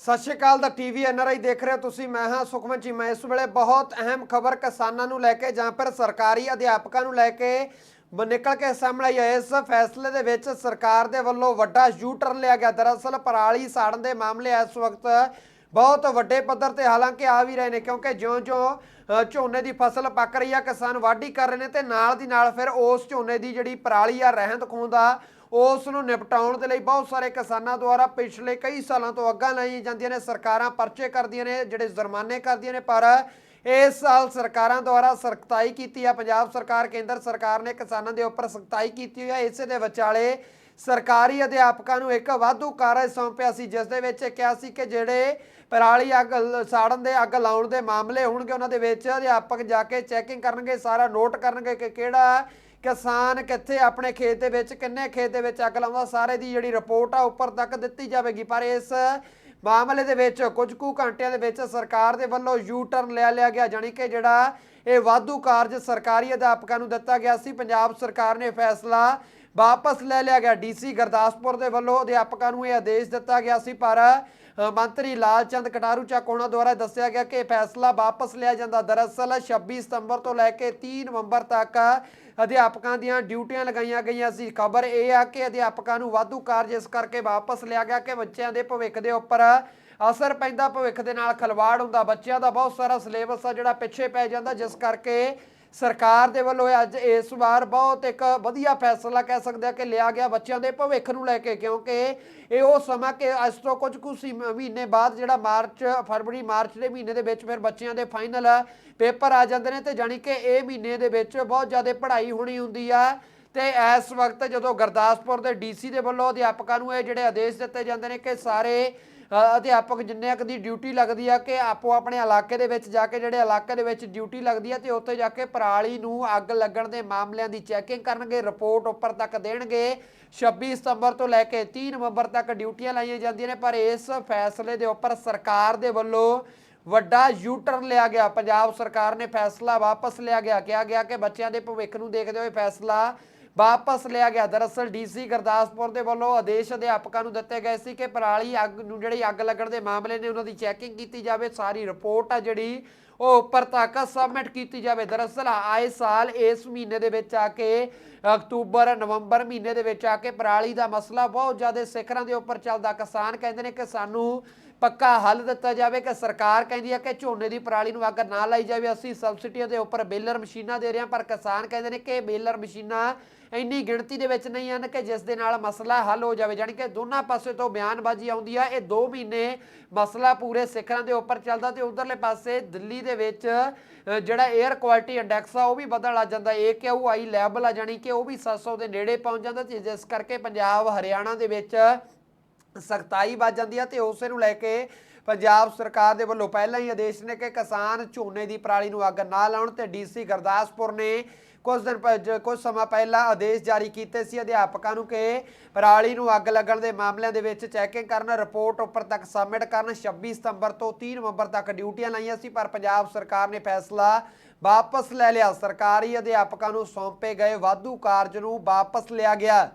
ਸਤਿ ਸ਼੍ਰੀ ਅਕਾਲ ਦਾ TV NRI ਦੇਖ ਰਹੇ ਹੋ ਤੁਸੀਂ। ਮੈਂ ਹਾਂ ਸੁਖਮਨ ਜੀ। ਮੈਂ ਇਸ ਵੇਲੇ ਬਹੁਤ ਅਹਿਮ ਖਬਰ ਕਿਸਾਨਾਂ ਨੂੰ ਲੈ ਕੇ ਜਾਂ ਫਿਰ ਸਰਕਾਰੀ ਅਧਿਆਪਕਾਂ ਨੂੰ ਲੈ ਕੇ ਬ- ਨਿਕਲ ਕੇ ਸਾਹਮਣੇ ਆਈ ਹੈ। ਇਸ ਫੈਸਲੇ ਦੇ ਵਿੱਚ ਸਰਕਾਰ ਦੇ ਵੱਲੋਂ ਵੱਡਾ ਯੂ ਟਰਨ ਲਿਆ ਗਿਆ। ਦਰਅਸਲ ਪਰਾਲੀ ਸਾੜਨ ਦੇ ਮਾਮਲੇ ਇਸ ਵਕਤ ਬਹੁਤ ਵੱਡੇ ਪੱਧਰ ਤੇ ਹਾਲਾਂਕਿ ਆ ਵੀ ਰਹੇ ਨੇ ਕਿਉਂਕਿ ਜਿਉਂ-ਜਿਉਂ ਝੋਨੇ ਦੀ ਫਸਲ ਪੱਕ ਰਹੀ ਆ, ਕਿਸਾਨ ਵਾਢੀ ਕਰ ਰਹੇ ਨੇ ਤੇ ਨਾਲ ਦੀ ਨਾਲ ਫਿਰ ਉਸ ਝੋਨੇ ਦੀ ਜਿਹੜੀ ਪਰਾਲੀ ਆ ਰਹਿੰਦ ਖੂੰਹਦ ਆ ਉਸ ਨੂੰ ਨਿਪਟਾਉਣ ਦੇ ਲਈ ਬਹੁਤ ਸਾਰੇ ਕਿਸਾਨਾਂ ਦੁਆਰਾ ਪਿਛਲੇ ਕਈ ਸਾਲਾਂ ਤੋਂ ਅੱਗਾਂ ਲਾਈਆਂ ਜਾਂਦੀਆਂ ਨੇ, ਸਰਕਾਰਾਂ ਪਰਚੇ ਕਰਦੀਆਂ ਨੇ, ਜਿਹੜੇ ਜੁਰਮਾਨੇ ਕਰਦੀਆਂ ਨੇ, ਪਰ ਇਸ ਸਾਲ ਸਰਕਾਰਾਂ ਦੁਆਰਾ ਸਖਤਾਈ ਕੀਤੀ ਆ। ਪੰਜਾਬ ਸਰਕਾਰ, ਕੇਂਦਰ ਸਰਕਾਰ ਨੇ ਕਿਸਾਨਾਂ ਦੇ ਉੱਪਰ ਸਖਤਾਈ ਕੀਤੀ ਹੋਈ ਹੈ ਇਸੇ ਦੇ ਵਿਚਾਲੇ ਸਰਕਾਰੀ ਅਧਿਆਪਕਾਂ ਨੂੰ ਇੱਕ ਵਾਧੂ ਕਾਰਜ ਸੌਂਪਿਆ ਸੀ, ਜਿਸ ਦੇ ਵਿੱਚ ਇਹ ਕਿਹਾ ਸੀ ਕਿ ਜਿਹੜੇ ਪਰਾਲੀ ਅੱਗ ਸਾੜਨ ਦੇ ਅੱਗ ਲਾਉਣ ਦੇ ਮਾਮਲੇ ਹੋਣਗੇ, ਉਹਨਾਂ ਦੇ ਵਿੱਚ ਅਧਿਆਪਕ ਜਾ ਕੇ ਚੈਕਿੰਗ ਕਰਨਗੇ, ਸਾਰਾ ਨੋਟ ਕਰਨਗੇ ਕਿ ਕਿਹੜਾ ਕਿਸਾਨ ਕਿੱਥੇ ਆਪਣੇ ਖੇਤ ਦੇ ਵਿੱਚ, ਕਿੰਨੇ ਖੇਤ ਦੇ ਵਿੱਚ ਅੱਗ ਲਾਉਂਦਾ, ਸਾਰੇ ਦੀ ਜਿਹੜੀ ਰਿਪੋਰਟ ਆ ਉੱਪਰ ਤੱਕ ਦਿੱਤੀ ਜਾਵੇਗੀ। ਪਰ ਇਸ ਮਾਮਲੇ ਦੇ ਵਿੱਚ ਕੁਝ ਕੁ ਘੰਟਿਆਂ ਦੇ ਵਿੱਚ ਸਰਕਾਰ ਦੇ ਵੱਲੋਂ ਯੂ ਟਰਨ ਲਿਆ ਲਿਆ ਗਿਆ, ਜਾਣੀ ਕਿ ਜਿਹੜਾ ਇਹ ਵਾਧੂ ਕਾਰਜ ਸਰਕਾਰੀ ਅਧਿਆਪਕਾਂ ਨੂੰ ਦਿੱਤਾ ਗਿਆ ਸੀ। ਪੰਜਾਬ ਸਰਕਾਰ ਨੇ ਫੈਸਲਾ ਵਾਪਸ ਲੈ ਲਿਆ ਗਿਆ। ਡੀਸੀ ਗੁਰਦਾਸਪੁਰ ਦੇ ਵੱਲੋਂ ਅਧਿਆਪਕਾਂ ਨੂੰ ਇਹ ਆਦੇਸ਼ ਦਿੱਤਾ ਗਿਆ ਸੀ, ਪਰ ਮੰਤਰੀ ਲਾਲਚੰਦ ਕਟਾਰੂ ਚੱਕ ਦੁਆਰਾ ਦੱਸਿਆ ਗਿਆ ਕਿ ਇਹ ਫੈਸਲਾ ਵਾਪਸ ਲਿਆ ਜਾਂਦਾ। ਦਰਅਸਲ 26 ਸਤੰਬਰ ਤੋਂ ਲੈ ਕੇ 3 ਨਵੰਬਰ ਤੱਕ ਅਧਿਆਪਕਾਂ ਦੀਆਂ ਡਿਊਟੀਆਂ ਲਗਾਈਆਂ ਗਈਆਂ ਸੀ। ਖਬਰ ਇਹ ਆ ਕਿ ਅਧਿਆਪਕਾਂ ਨੂੰ ਵਾਧੂ ਕਾਰਜ ਇਸ ਕਰਕੇ ਵਾਪਸ ਲਿਆ ਗਿਆ ਕਿ ਬੱਚਿਆਂ ਦੇ ਭਵਿੱਖ ਦੇ ਉੱਪਰ ਅਸਰ ਪੈਂਦਾ। ਭਵਿੱਖ ਦੇ ਨਾਲ ਖਲਵਾੜ ਹੁੰਦਾ। ਬੱਚਿਆਂ ਦਾ ਬਹੁਤ ਸਾਰਾ ਸਿਲੇਬਸ ਆ ਜਿਹੜਾ ਪਿੱਛੇ ਪੈ ਜਾਂਦਾ, ਜਿਸ ਕਰਕੇ ਸਰਕਾਰ ਦੇ ਵੱਲੋਂ ਅੱਜ ਇਸ ਵਾਰ ਬਹੁਤ ਇੱਕ ਵਧੀਆ ਫੈਸਲਾ ਕਹਿ ਸਕਦੇ ਆ ਕਿ ਲਿਆ ਗਿਆ ਬੱਚਿਆਂ ਦੇ ਭਵਿੱਖ ਨੂੰ ਲੈ ਕੇ, ਕਿਉਂਕਿ ਇਹ ਉਹ ਸਮਾਂ ਕਿ ਅੱਜ ਤੋਂ ਕੁਝ ਕੁ ਮਹੀਨੇ ਬਾਅਦ ਜਿਹੜਾ ਮਾਰਚ, ਫਰਵਰੀ, ਮਾਰਚ ਦੇ ਮਹੀਨੇ ਦੇ ਵਿੱਚ ਫਿਰ ਬੱਚਿਆਂ ਦੇ ਫਾਈਨਲ ਪੇਪਰ ਆ ਜਾਂਦੇ ਨੇ ਤੇ ਜਾਣੀ ਕਿ ਇਹ ਮਹੀਨੇ ਦੇ ਵਿੱਚ ਬਹੁਤ ਜ਼ਿਆਦਾ ਪੜ੍ਹਾਈ ਹੋਣੀ ਹੁੰਦੀ ਆ। ਤੇ ਇਸ ਵਕਤ ਜਦੋਂ ਗੁਰਦਾਸਪੁਰ ਦੇ ਡੀਸੀ ਦੇ ਵੱਲੋਂ ਅਧਿਆਪਕਾਂ ਨੂੰ ਇਹ ਜਿਹੜੇ ਆਦੇਸ਼ ਦਿੱਤੇ ਜਾਂਦੇ ਨੇ ਕਿ ਸਾਰੇ ਅਧਿਆਪਕ ਜਿੰਨੇ ਕੁ ਦੀ ਡਿਊਟੀ ਲੱਗਦੀ ਆ ਕਿ ਆਪੋ ਆਪਣੇ ਇਲਾਕੇ ਦੇ ਵਿੱਚ ਜਾ ਕੇ ਜਿਹੜੇ ਇਲਾਕੇ ਦੇ ਵਿੱਚ ਡਿਊਟੀ ਲੱਗਦੀ ਆ ਤੇ ਉੱਥੇ ਜਾ ਕੇ ਪਰਾਲੀ ਨੂੰ ਅੱਗ ਲੱਗਣ ਦੇ ਮਾਮਲਿਆਂ ਦੀ ਚੈਕਿੰਗ ਕਰਨਗੇ ਰਿਪੋਰਟ ਉੱਪਰ ਤੱਕ ਦੇਣਗੇ। 26 ਸਤੰਬਰ ਤੋਂ ਲੈ ਕੇ 3 ਨਵੰਬਰ ਤੱਕ ਡਿਊਟੀਆਂ ਲਾਈਆਂ ਜਾਂਦੀਆਂ ਨੇ, ਪਰ ਇਸ ਫੈਸਲੇ ਦੇ ਉੱਪਰ ਸਰਕਾਰ ਦੇ ਵੱਲੋਂ ਵੱਡਾ ਯੂਟਰਨ ਲਿਆ ਗਿਆ। ਪੰਜਾਬ ਸਰਕਾਰ ਨੇ ਫੈਸਲਾ ਵਾਪਸ ਲਿਆ ਗਿਆ। ਕਿਹਾ ਗਿਆ ਕਿ ਬੱਚਿਆਂ ਦੇ ਭਵਿੱਖ ਨੂੰ ਦੇਖਦੇ ਹੋਏ ਫੈਸਲਾ ਵਾਪਸ ਲਿਆ ਗਿਆ। ਦਰਅਸਲ ਡੀਸੀ ਗੁਰਦਾਸਪੁਰ ਦੇ ਵੱਲੋਂ ਆਦੇਸ਼ ਅਧਿਆਪਕਾਂ ਨੂੰ ਦਿੱਤੇ ਗਏ ਸੀ ਕਿ ਪਰਾਲੀ ਅੱਗ ਨੂੰ ਜਿਹੜੀ ਅੱਗ ਲੱਗਣ ਦੇ ਮਾਮਲੇ ਨੇ ਉਹਨਾਂ ਦੀ ਚੈਕਿੰਗ ਕੀਤੀ ਜਾਵੇ। ਸਾਰੀ ਰਿਪੋਰਟ ਆ ਜਿਹੜੀ, ਉਹ ਉੱਪਰ ਤੱਕ ਸਬਮਿਟ ਕੀਤੀ ਜਾਵੇ। ਦਰਅਸਲ ਆਏ ਸਾਲ ਇਸ ਮਹੀਨੇ ਦੇ ਵਿੱਚ ਆ ਕੇ, ਅਕਤੂਬਰ, ਨਵੰਬਰ ਮਹੀਨੇ ਦੇ ਵਿੱਚ ਆ ਕੇ ਪਰਾਲੀ ਦਾ ਮਸਲਾ ਬਹੁਤ ਜ਼ਿਆਦਾ ਸਿਖਰਾਂ ਦੇ ਉੱਪਰ ਚੱਲਦਾ। ਕਿਸਾਨ ਕਹਿੰਦੇ ਨੇ ਕਿ ਸਾਨੂੰ ਪੱਕਾ ਹੱਲ ਦਿੱਤਾ ਜਾਵੇ ਕਿ ਸਰਕਾਰ ਕਹਿੰਦੀ ਹੈ ਕਿ ਝੋਨੇ ਦੀ ਪਰਾਲੀ ਨੂੰ ਅੱਗ ਨਾ ਲਾਈ ਜਾਵੇ। ਅਸੀਂ ਸਬਸਿਡੀਆਂ ਦੇ ਉੱਪਰ ਬੇਲਰ ਮਸ਼ੀਨਾਂ ਦੇ ਰਹੇ ਹਾਂ, ਪਰ ਕਿਸਾਨ ਕਹਿੰਦੇ ਨੇ ਕਿ ਬੇਲਰ ਮਸ਼ੀਨਾਂ ਇੰਨੀ ਗਿਣਤੀ ਦੇ ਵਿੱਚ ਨਹੀਂ ਹਨ ਕਿ ਜਿਸ ਦੇ ਨਾਲ ਮਸਲਾ ਹੱਲ ਹੋ ਜਾਵੇ। ਜਾਣੀ ਕਿ ਦੋਨਾਂ ਪਾਸੇ ਤੋਂ ਬਿਆਨਬਾਜ਼ੀ ਆਉਂਦੀ ਆ। ਇਹ 2 ਮਹੀਨੇ ਮਸਲਾ ਪੂਰੇ ਸਿਖਰਾਂ ਦੇ ਉੱਪਰ ਚੱਲਦਾ ਤੇ ਉਧਰਲੇ ਪਾਸੇ ਦਿੱਲੀ ਦੇ ਵਿੱਚ ਜਿਹੜਾ 에ਅਰ ਕੁਆਲਿਟੀ ਇੰਡੈਕਸ ਆ, ਉਹ ਵੀ ਵਧਣ ਆ ਜਾਂਦਾ। AQI ਲੈਵਲ ਆ? ਜਾਣੀ ਕਿ ਉਹ ਵੀ 700 ਦੇ ਨੇੜੇ ਪਹੁੰਚ ਜਾਂਦਾ ਤੇ ਜਿਸ ਕਰਕੇ ਪੰਜਾਬ, ਹਰਿਆਣਾ ਦੇ ਵਿੱਚ ਸਖਤਾਈ ਵੱਜ ਜਾਂਦੀ ਹੈ ਤੇ ਉਸੇ ਨੂੰ ਲੈ ਕੇ ਪੰਜਾਬ ਸਰਕਾਰ ਦੇ ਵੱਲੋਂ ਪਹਿਲਾਂ ਹੀ ਆਦੇਸ਼ ਨੇ ਕਿ ਕਿਸਾਨ ਝੋਨੇ ਦੀ ਪਰਾਲੀ ਨੂੰ ਅੱਗ ਨਾ ਲਾਉਣ ਤੇ ਡੀਸੀ ਗੁਰਦਾਸਪੁਰ ਨੇ ਕੁਝ ਦਿਨ ਪ- ਜ- ਕੁਝ ਸਮਾਂ ਪਹਿਲਾਂ ਆਦੇਸ਼ ਜਾਰੀ ਕੀਤੇ ਸੀ ਅਧਿਆਪਕਾਂ ਨੂੰ ਕਿ ਪਰਾਲੀ ਨੂੰ ਅੱਗ ਲੱਗਣ ਦੇ ਮਾਮਲਿਆਂ ਦੇ ਵਿੱਚ ਚੈਕਿੰਗ ਕਰਨ, ਰਿਪੋਰਟ ਉੱਪਰ ਤੱਕ ਸਬਮਿਟ ਕਰਨ। 26 ਸਤੰਬਰ ਤੋਂ 30 ਨਵੰਬਰ ਤੱਕ ਡਿਊਟੀਆਂ ਲਾਈਆਂ ਸੀ, ਪਰ ਪੰਜਾਬ ਸਰਕਾਰ ਨੇ ਫੈਸਲਾ ਵਾਪਸ ਲੈ ਲਿਆ। ਸਰਕਾਰੀ ਅਧਿਆਪਕਾਂ ਨੂੰ ਸੌਂਪੇ ਗਏ ਵਾਧੂ ਕਾਰਜ ਨੂੰ ਵਾਪਸ ਲਿਆ ਗਿਆ।